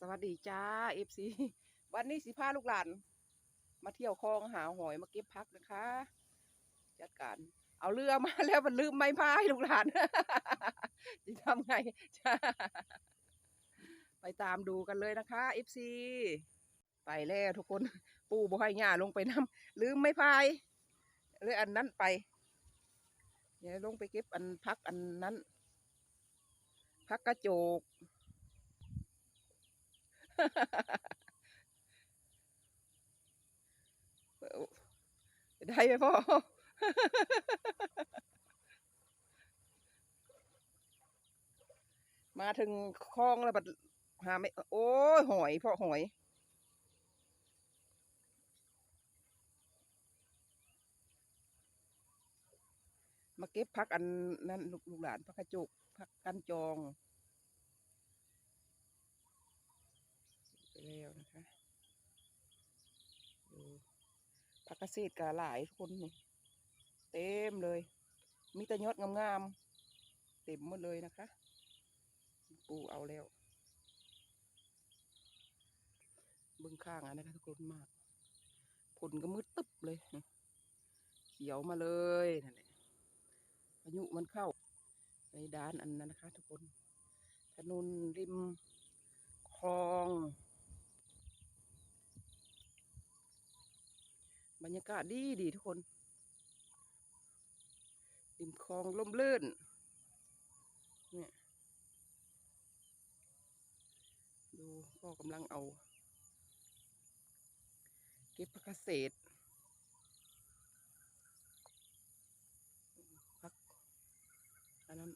สวัสดีจ้าเอฟซีวันนี้สิพาลูกหลาน มาเที่ยวคลองหาหอยมาเก็บพักนะคะ จัดการ เอาเรือมาแล้วมันลืมไม้พายลูกหลาน จะทำไงจ้าไปตามดูกันเลยนะคะเอฟซีไปแล้วทุกคนปูบ่ให้ย่าลงไปน้ำลืมไม้พายเลยอันนั้นไปเดี๋ยวลงไปเก็บอันพักอันนั้นพักกระโจก ได้ไหมพ่อ มาถึงคลองแล้วบัดหาไม่ โอ้ยหอยพ่อหอยมาเก็บพักอันนั้นลูกลูกหลานพักกระจุกพักกันจองไป แล้วนะคะดูพักเกษตรกาหลายทุกคนนี่เต็มเลย มีแต่ยอดงามๆเต็มหมดเลยนะคะ ปูเอาแล้วเบื้องข้างอะนะคะทุกคนมาก ผลก็มืดตึบเลย เขียวมาเลยนั่นแหละพายุมันเข้า ในด้านอันนั้นนะคะ ทุกคนถนนริมคลอง บรรยากาศดีดีทุกคนริมคลองล่มลื่นเนี่ยดูพ่อกำลังเอา เก็บผักเกษตรพักอันนั้น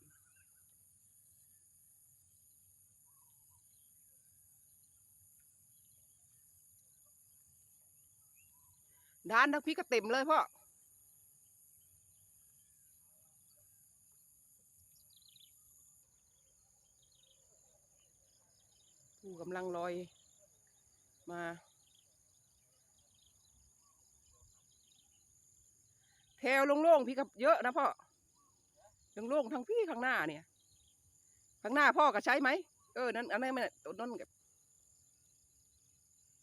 ด้านนักพี่ก็เต็มเลยพ่อผู้กำลังลอยมา แถวโล่งๆพี่ก็เยอะนะพ่อโล่งทั้งพี่ข้างหน้าเนี่ย ข้างหน้าพ่อก็ใช้ไหมเออนั่นอันนั้นไม่ต้นนั่นกับ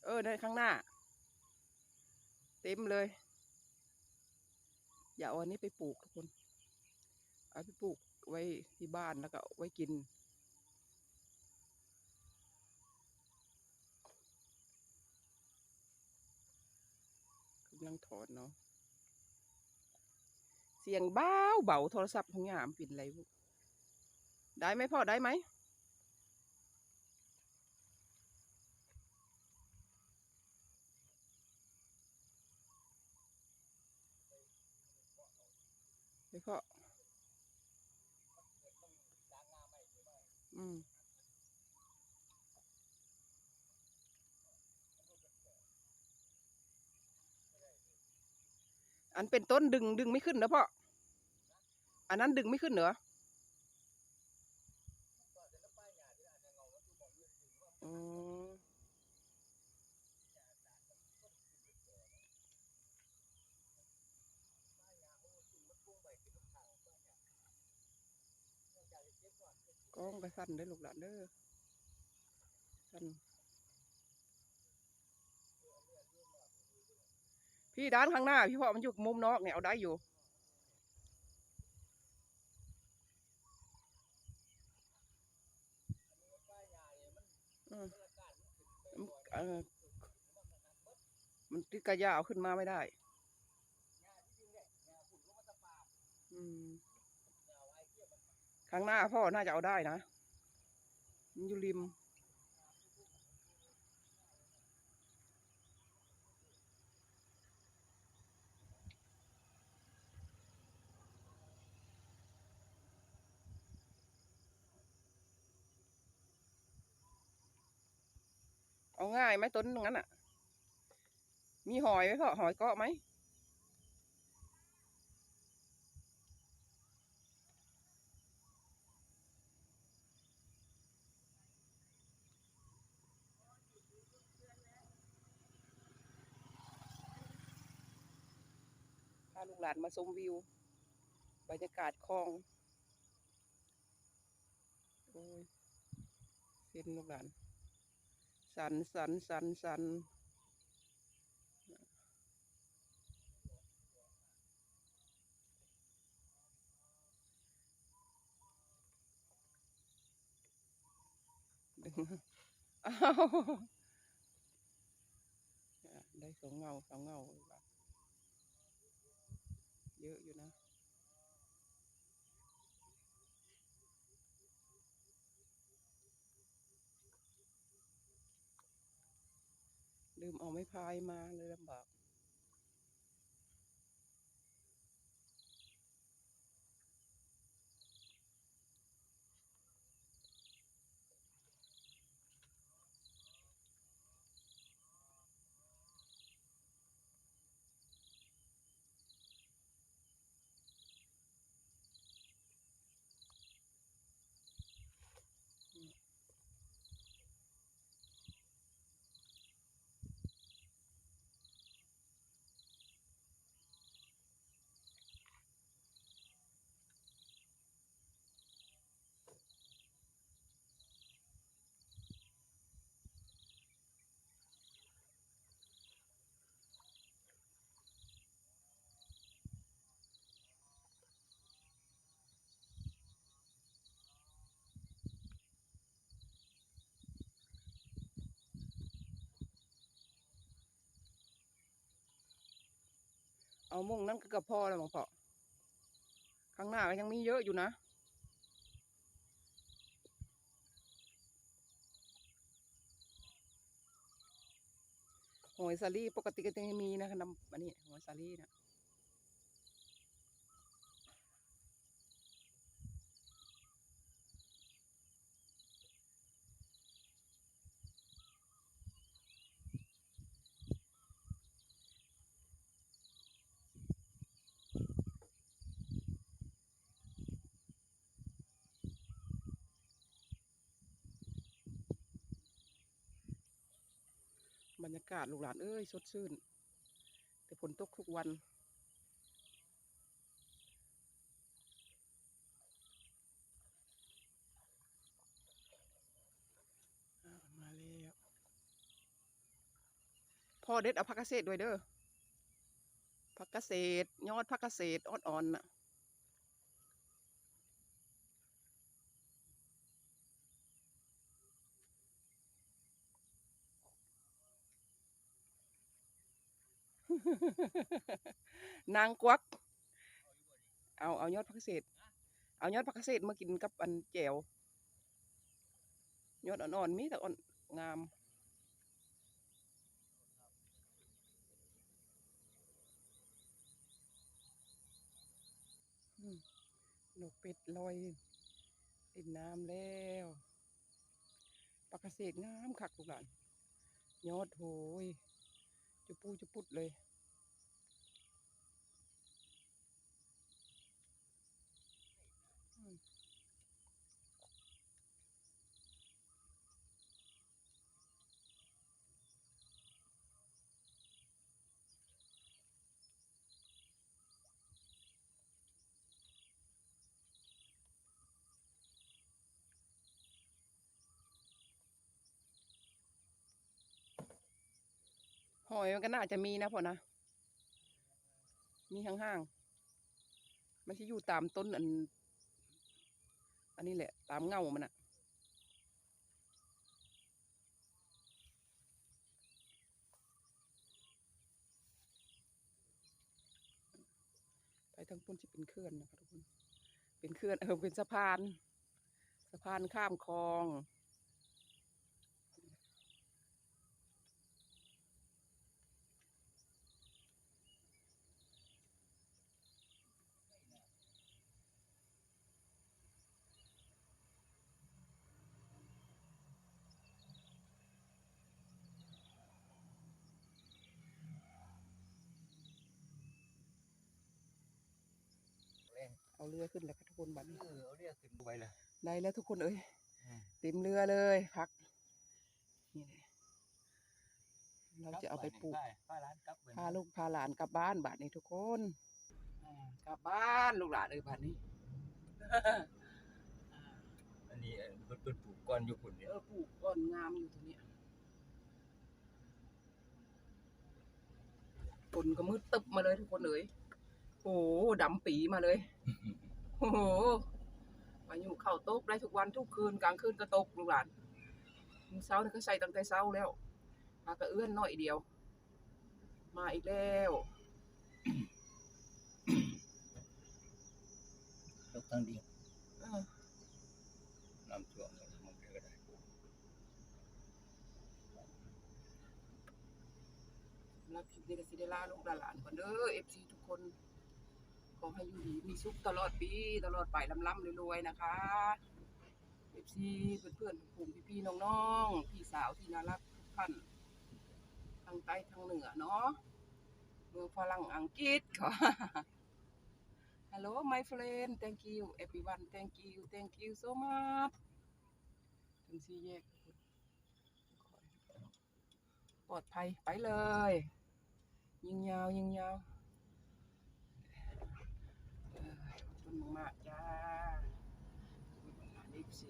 เออนั่นข้างหน้า เต็มเลย อย่าเอาอันนี้ไปปลูกทุกคน เอาไปปลูกไว้ที่บ้านแล้วก็ไว้กิน กำลังถอนเนาะ เสียงเบาเบาโทรศัพท์ของยามปิดอะไรได้ไหมพ่อได้ไหม ไปพ่ออืมอันเป็นต้นดึงดึงไม่ขึ้นนะพ่อ อันนั้นดึงไม่ขึ้นเหรอม ก้องไปสั้นได้ลูกหลานเด้อสั้นพี่ด้านข้างหน้า พี่พ่อมันอยู่มุมนอกเนี่ยเอาได้อยู่มันติดกระยาวขึ้นมาไม่ได้ อืม ข้งหน้าพ่อน่าจะเอาได้นะมันอยู่ริม เอาง่ายไหมต้นตรงนั้นอะ มีหอยไหมพ่อหอยเกาะไหม หลานมาชมวิว บรรยากาศคลองโอ้ยเส้นลูกหลาน สันสันสันสันดึงอ้าวได้สองเงาสองเงาเลยว่ะ เยอะอยู่นะลืมเอาไม้พายมาเลยลำบาก เอาม่งนั่นก็กระพอแล้วหลวงพอข้างหน้าก็ยังมีเยอะอยู่นะหอยซาลี่ปกติก็จะมีนะคะน้ำอันนี้หอยซาลี่นะ บรรยากาศลูกหลานเอ้ยสดชื่น แต่ฝนตกทุกวัน มาแล้วพ่อเด็ดเอาผักเกษตรด้วยเด้อผักเกษตรยอดผักเกษตรอ่อนๆน่ะ นางกวัก เอาเอายอดผักเกษเอายอดผักเกษมากินกับอันแจวยอดอ่อนๆมีแต่อ่อนงามนกเป็ดลอยติดน้ำแล้วปากเสกงามคักลูกหลานยอดโหยจะปูจะปุดเลย หอยมันก็น่าจะมีนะพ่อนะ มีห่างๆ มันจะอยู่ตามต้นอัน อันนี้แหละ ตามเงามันอะไปทางพุ่นจะเป็นเขื่อนนะคะทุกคน เป็นเขื่อนเออเป็นสะพาน สะพานข้ามคลอง เอาเรือขึ้นแล้วทุกคนบัดนี้เออเอาเรือขึ้นไปเลยได้แล้วทุกคนเอ้ยเต็มเรือเลยพักนี่เลยเราจะเอาไปปลูกพาลูกพาหลานกลับบ้านบัดนี้ทุกคนกลับบ้านลูกหลานเลยบัดนี้อันนี้เป็นปลูกก้อนอยู่คนเนี้ยปลูกก้อนงามอยู่ตรงนี้ฝนก็มืดตึบมาเลยทุกคนเลย โอ้โหดำปีมาเลย โอ้โหพายุเข้าตกได้ทุกวันทุกคืนกลางคืนก็ตกลูกหลานมื้อเช้านี่ก็ใส่ตั้งแต่เช้าแล้วมากระเอื้อนหน่อยเดียว มาอีกแล้วตกทางเดียวเออน้ำท่วมเลยมันก็ได้สำหรับคลิปนี้ก็สิได้ลาลูกลาหลานก่อนเด้อ FC ทุกคน ขอให้อยู่ดีมีสุขตลอดปีตลอดไปลำล่ำรวยๆนะคะ FC เพื่อนๆกลุ่มพี่ๆน้องๆพี่สาวที่น่ารักทุกท่านทางใต้ทางเหนือเนาะเมืองฝรั่งอังกฤษค่ะ Hello my friend thank you everyone thank you thank you so much ถึงสี่แยกปลอดภัยไปเลย ยิงยาวยิงยาวเออขอบ คุณมากๆจ้าขอบคุณมากๆ FC